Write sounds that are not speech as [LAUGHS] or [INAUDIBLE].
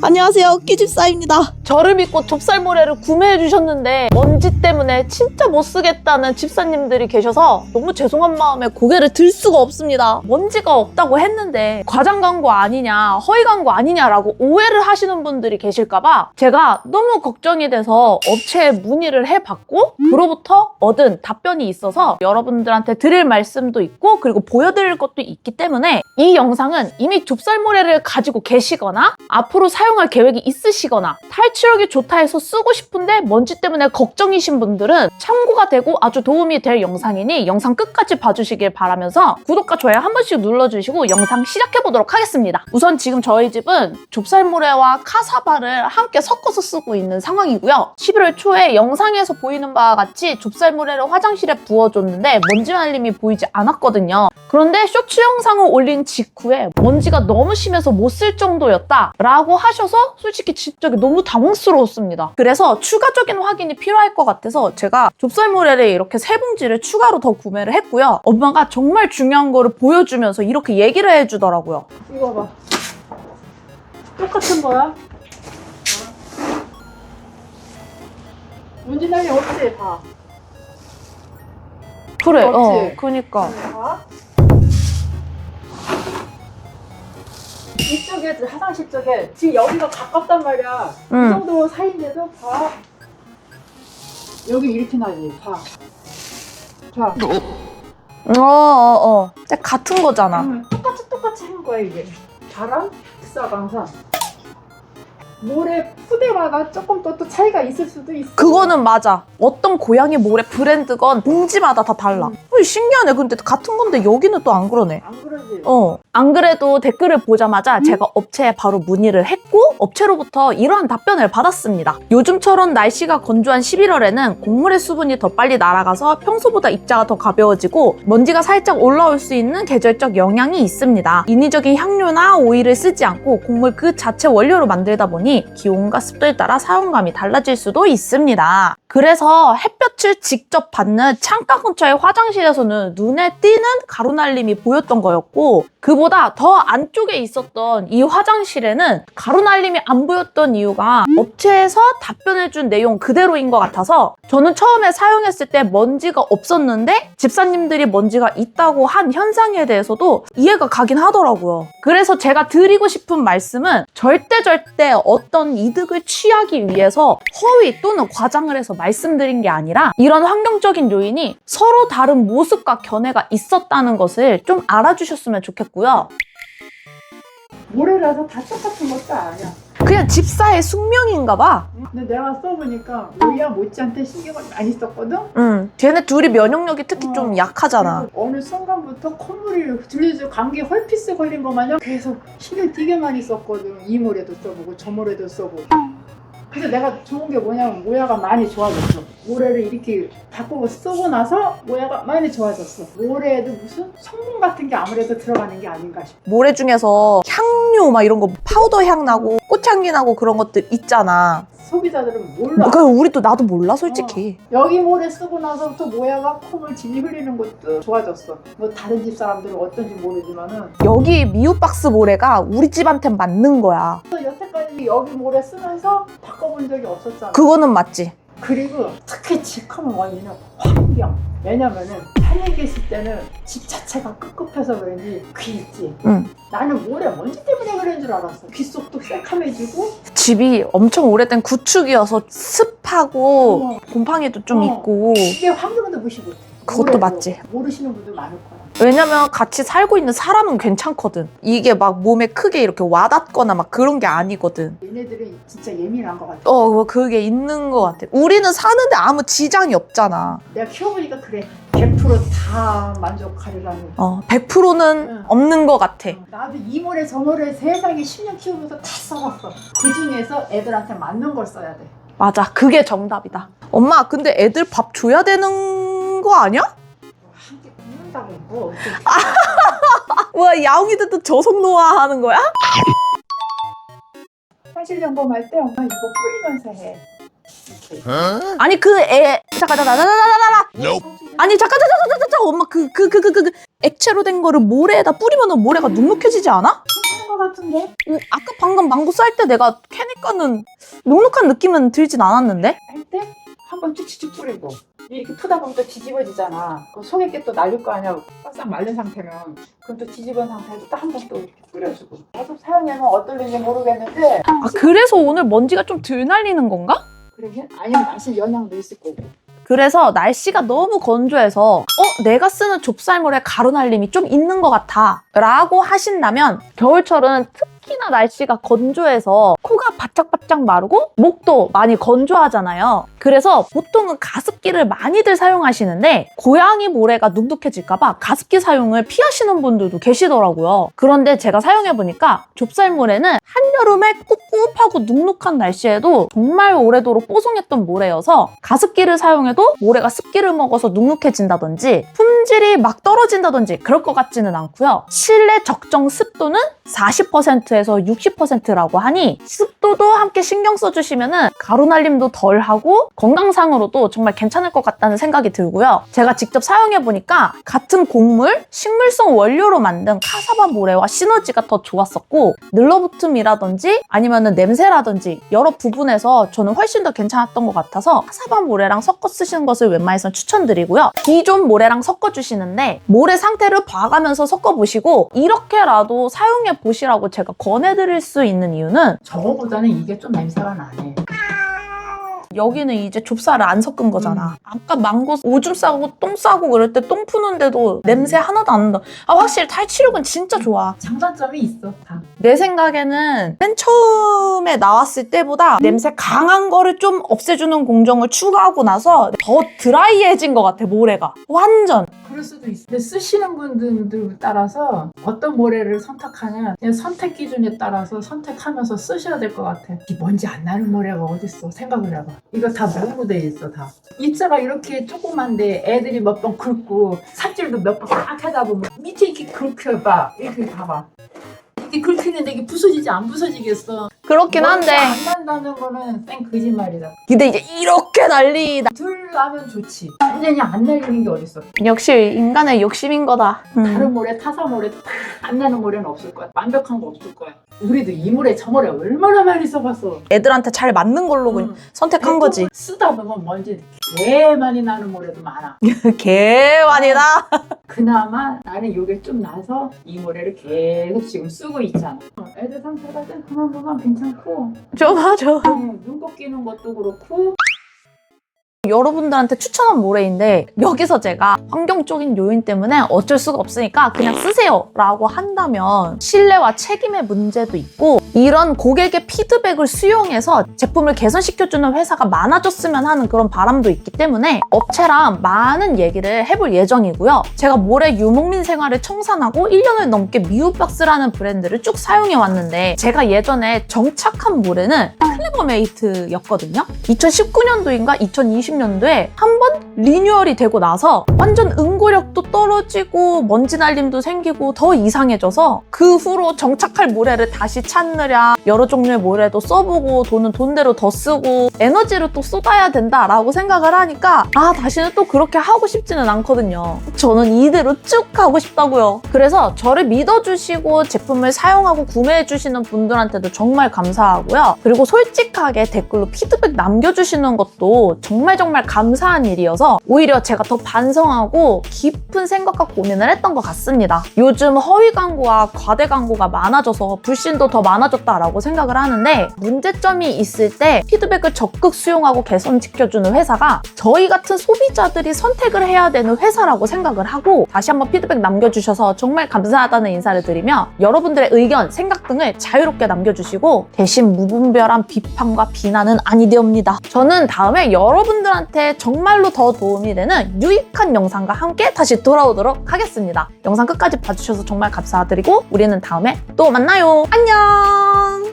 안녕하세요 끼집사입니다 저를 믿고 좁쌀모래를 구매해 주셨는데 먼지 때문에 진짜 못 쓰겠다는 집사님들이 계셔서 너무 죄송한 마음에 고개를 들 수가 없습니다. 먼지가 없다고 했는데 과장 광고 아니냐, 허위 광고 아니냐라고 오해를 하시는 분들이 계실까봐 제가 너무 걱정이 돼서 업체에 문의를 해봤고 그로부터 얻은 답변이 있어서 여러분들한테 드릴 말씀도 있고 그리고 보여드릴 것도 있기 때문에 이 영상은 이미 좁쌀모래를 가지고 계시거나 앞으로 사용할 계획이 있으시거나 탈취력이 좋다 해서 쓰고 싶은데 먼지 때문에 걱정이신 분들은 참고가 되고 아주 도움이 될 영상이니 영상 끝까지 봐주시길 바라면서 구독과 좋아요 한 번씩 눌러주시고 영상 시작해보도록 하겠습니다. 우선 지금 저희 집은 좁쌀모래와 카사바를 함께 섞어서 쓰고 있는 상황이고요. 11월 초에 영상에서 보이는 바와 같이 좁쌀모래를 화장실에 부어줬는데 먼지 말림이 보이지 않았거든요. 그런데 쇼츠 영상을 올린 직후에 먼지가 너무 심해서 못 쓸 정도였다 라고 하셔서 솔직히 진짜 너무 당황스러웠습니다. 그래서 추가적인 확인이 필요할 것 같아서 제가 좁쌀 모래를 이렇게 세 봉지를 추가로 더 구매를 했고요. 엄마가 정말 중요한 거를 보여주면서 이렇게 얘기를 해주더라고요. 이거 봐. 똑같은 거야. 문진영이 없지, 다. 그래, 없지? 어, 그니까. 봐. 이쪽에 화장실 쪽에 지금 여기가 가깝단 말이야. 이 응. 정도 사이인데도 봐. 여기 이렇게 나지. 봐. 자, 어, 어, 어. 진짜 같은 거잖아. 응, 똑같이 똑같이 한 거야 이게. 바람, 흑사광선. 모래 푸대마다 조금 또, 또 차이가 있을 수도 있어. 그거는 맞아. 어떤 고양이 모래 브랜드건 봉지마다 다 달라. 어, 신기하네. 근데 같은 건데 여기는 또 안 그러네. 안 그러지. 어. 안 그래도 댓글을 보자마자 제가 업체에 바로 문의를 했고 업체로부터 이러한 답변을 받았습니다. 요즘처럼 날씨가 건조한 11월에는 곡물의 수분이 더 빨리 날아가서 평소보다 입자가 더 가벼워지고 먼지가 살짝 올라올 수 있는 계절적 영향이 있습니다. 인위적인 향료나 오일을 쓰지 않고 곡물 그 자체 원료로 만들다 보니 기온과 습도에 따라 사용감이 달라질 수도 있습니다. 그래서 햇볕을 직접 받는 창가 근처의 화장실에서는 눈에 띄는 가루날림이 보였던 거였고 그보다 더 안쪽에 있었던 이 화장실에는 가루날림이 안 보였던 이유가 업체에서 답변해준 내용 그대로인 것 같아서 저는 처음에 사용했을 때 먼지가 없었는데 집사님들이 먼지가 있다고 한 현상에 대해서도 이해가 가긴 하더라고요. 그래서 제가 드리고 싶은 말씀은 절대 절대 어떤 이득을 취하기 위해서 허위 또는 과장을 해서 말씀드린 게 아니라 이런 환경적인 요인이 서로 다른 모습과 견해가 있었다는 것을 좀 알아주셨으면 좋겠고 요. 모래라서 다 똑같은 것도 아니야. 그냥 집사의 숙명인가 봐. 근데 내가 써보니까 로이야 못지한테 신경을 많이 썼거든? 응. 쟤네 둘이 면역력이 특히 좀 어. 약하잖아. 그리고 어느 순간부터 콧물이 줄줄줄 감기 헐피스 걸린 거 마냥 계속 신경 되게 많이 썼거든. 이 모래도 써보고 저 모래도 써보고. 그래서 내가 좋은 게 뭐냐면 모야가 많이 좋아졌어. 모래를 이렇게 바꾸고 쓰고 나서 모야가 많이 좋아졌어. 모래에도 무슨 성분 같은 게 아무래도 들어가는 게 아닌가 싶어. 모래 중에서 향료 막 이런 거 파우더 향 나고 꽃향기 나고 그런 것들 있잖아. 소비자들은 몰라. 그 우리 또 나도 몰라 솔직히. 여기 모래 쓰고 나서부터 모야가 콧물 질이 흘리는 것도 좋아졌어. 뭐 다른 집 사람들은 어떤지 모르지만은 여기 미우 박스 모래가 우리 집한테 맞는 거야. 여기 모래 쓰면서 바꿔본 적이 없었잖아. 그거는 맞지. 그리고 특히 직함은 원인은 환경. 왜냐면은 산에 계실 때는 집 자체가 급급해서 그런지 귀 있지. 응. 나는 모래 먼지 때문에 그런 줄 알았어. 귀 속도 새카매지고 집이 엄청 오래된 구축이어서 습하고 어, 곰팡이도 좀 어. 있고 이게 환경도 무시 못해. 그것도 맞지. 모르시는 분들 많을 거야. 왜냐면 같이 살고 있는 사람은 괜찮거든. 이게 막 몸에 크게 이렇게 와닿거나 막 그런 게 아니거든. 얘네들은 진짜 예민한 것 같아. 어, 뭐 그게 있는 것 같아. 우리는 사는데 아무 지장이 없잖아. 내가 키워보니까 그래. 100%다 만족하리라는. 어, 100%는 응. 없는 것 같아. 나도 이 모래 저 모래 세상에 10년 키우면서 다 써봤어. 그 중에서 애들한테 맞는 걸 써야 돼. 맞아. 그게 정답이다. 엄마, 근데 애들 밥 줘야 되는 거 아니야? 함께 굽는다고 [LAUGHS] 뭐. 어떻게 와, 야옹이들도 저속 노화 하는 거야? 사실 점검할 때 엄마 이거 뿌리면서 해. 이렇게. 아니, 그 애, 잠깐, 잠깐, 잠깐, 잠깐, 잠깐. 아니, 잠깐, 잠깐, 잠깐, 잠깐, 엄마, 그, 그, 그, 그, 그, 그, 액체로 된 거를 모래에다 뿌리면 모래가 눅눅해지지 않아? 괜찮은 것 같은데? 어, 아까 방금 망고 쌀 때 내가 캐니까는 눅눅한 느낌은 들진 않았는데? 할 때 한번 쭉쭉쭉 뿌리고 이렇게 푸다 보면 또 뒤집어지잖아. 그 속에 게 또 날릴 거 아니야. 바싹 말린 상태면 그럼 또 뒤집은 상태에서 또 한 번 또 이렇게 뿌려주고. 계속 사용하면 어떨는지 모르겠는데 아 그래서 오늘 먼지가 좀 덜 날리는 건가? 그러면 아니면 맛이 영향도 있을 거고. 그래서 날씨가 너무 건조해서 어 내가 쓰는 좁쌀물에 가루 날림이 좀 있는 것 같아 라고 하신다면 겨울철은 특히나 날씨가 건조해서 코가 바짝바짝 마르고 목도 많이 건조하잖아요. 그래서 보통은 가습기를 많이들 사용하시는데 고양이 모래가 눅눅해질까봐 가습기 사용을 피하시는 분들도 계시더라고요. 그런데 제가 사용해보니까 좁쌀물에는 한여름에 꿉꿉하고 눅눅한 날씨에도 정말 오래도록 뽀송했던 모래여서 가습기를 사용해도 모래가 습기를 먹어서 눅눅해진다든지 품질이 막 떨어진다든지 그럴 것 같지는 않고요. 실내 적정 습도는 40%에서 60%라고 하니 습도도 함께 신경 써주시면 가루 날림도 덜하고 건강상으로도 정말 괜찮을 것 같다는 생각이 들고요. 제가 직접 사용해보니까 같은 곡물, 식물성 원료로 만든 카사바 모래와 시너지가 더 좋았었고 늘러붙음이라든지 아니면 냄새라든지 여러 부분에서 저는 훨씬 더 괜찮았던 것 같아서 카사바 모래랑 섞어 쓰시는 것을 웬만해서 추천드리고요. 기존 모래랑 섞어주시는데 모래 상태를 봐가면서 섞어보시고 이렇게라도 사용해 보시라고 제가 권해드릴 수 있는 이유는 저거보다는 이게 좀 냄새가 나네. 여기는 이제 좁쌀을 안 섞은 거잖아. 아까 망고 오줌 싸고 똥 싸고 그럴 때 똥 푸는데도 냄새 하나도 안 난다. 아 확실히 탈취력은 진짜 좋아. 장단점이 있어. 다. 내 생각에는 맨 처음에 나왔을 때보다 냄새 강한 거를 좀 없애주는 공정을 추가하고 나서 더 드라이해진 것 같아 모래가 완전 그럴 수도 있어. 근데 쓰시는 분들 따라서 어떤 모래를 선택하냐 그냥 선택 기준에 따라서 선택하면서 쓰셔야 될 것 같아. 이 먼지 안 나는 모래가 어딨어? 생각을 해봐. 이거 다 뭐로 돼 있어 다. 입자가 이렇게 조그만데 애들이 몇 번 긁고 삽질도 몇번딱 하다 보면 밑에 이렇게 긁혀봐. 이렇게 봐봐. 이렇게 긁히는데 이게 부서지지 안 부서지겠어. 그렇긴 한데 안 난다는 거는 땡 거짓말이다. 근데 이제 이렇게 난리다 들 나면 좋지. 완전히 안 날리는 게 어딨어. 역시 인간의 욕심인 거다 음. 다른 모래, 타사 모래도 다 안 나는 모래는 없을 거야. 완벽한 거 없을 거야. 우리도 이 모래, 저 모래 얼마나 많이 써봤어. 애들한테 잘 맞는 걸로 그냥 응. 선택한 거지 쓰다 보면 먼지 개 많이 나는 모래도 많아. [LAUGHS] 개완이다 [LAUGHS] 그나마 나는 이게 좀 나서 이 모래를 계속 지금 쓰고 있잖아. 어, 애들 상태가 좀 그만 보면 괜찮고 좋아 좋아 음, 눈곱 끼는 것도 그렇고 여러분들한테 추천한 모래인데 여기서 제가 환경적인 요인 때문에 어쩔 수가 없으니까 그냥 쓰세요 라고 한다면 신뢰와 책임의 문제도 있고 이런 고객의 피드백을 수용해서 제품을 개선시켜주는 회사가 많아졌으면 하는 그런 바람도 있기 때문에 업체랑 많은 얘기를 해볼 예정이고요. 제가 모래 유목민 생활을 청산하고 1년을 넘게 미우박스라는 브랜드를 쭉 사용해 왔는데 제가 예전에 정착한 모래는 클레버메이트였거든요. 2019년도인가 2020년도에 한 번 리뉴얼이 되고 나서 완전 응고력도 떨어지고 먼지 날림도 생기고 더 이상해져서 그 후로 정착할 모래를 다시 찾 느랴 여러 종류의 모래도 써보고 돈은 돈대로 더 쓰고 에너지를 또 쏟아야 된다라고 생각을 하니까 아 다시는 또 그렇게 하고 싶지는 않거든요. 저는 이대로 쭉 가고 싶다고요. 그래서 저를 믿어주시고 제품을 사용하고 구매해주시는 분들한테도 정말 감사하고요. 그리고 솔직하게 댓글로 피드백 남겨주시는 것도 정말 정말 감사한 일이어서 오히려 제가 더 반성하고 깊은 생각과 고민을 했던 것 같습니다. 요즘 허위 광고와 과대 광고가 많아져서 불신도 더 많아 졌다라고 생각을 하는데 문제점이 있을 때 피드백을 적극 수용하고 개선시켜주는 회사가 저희 같은 소비자들이 선택을 해야 되는 회사라고 생각을 하고 다시 한번 피드백 남겨주셔서 정말 감사하다는 인사를 드리며 여러분들의 의견, 생각 등을 자유롭게 남겨주시고 대신 무분별한 비판과 비난은 아니되옵니다. 저는 다음에 여러분들한테 정말로 더 도움이 되는 유익한 영상과 함께 다시 돌아오도록 하겠습니다. 영상 끝까지 봐주셔서 정말 감사드리고 우리는 다음에 또 만나요. 안녕!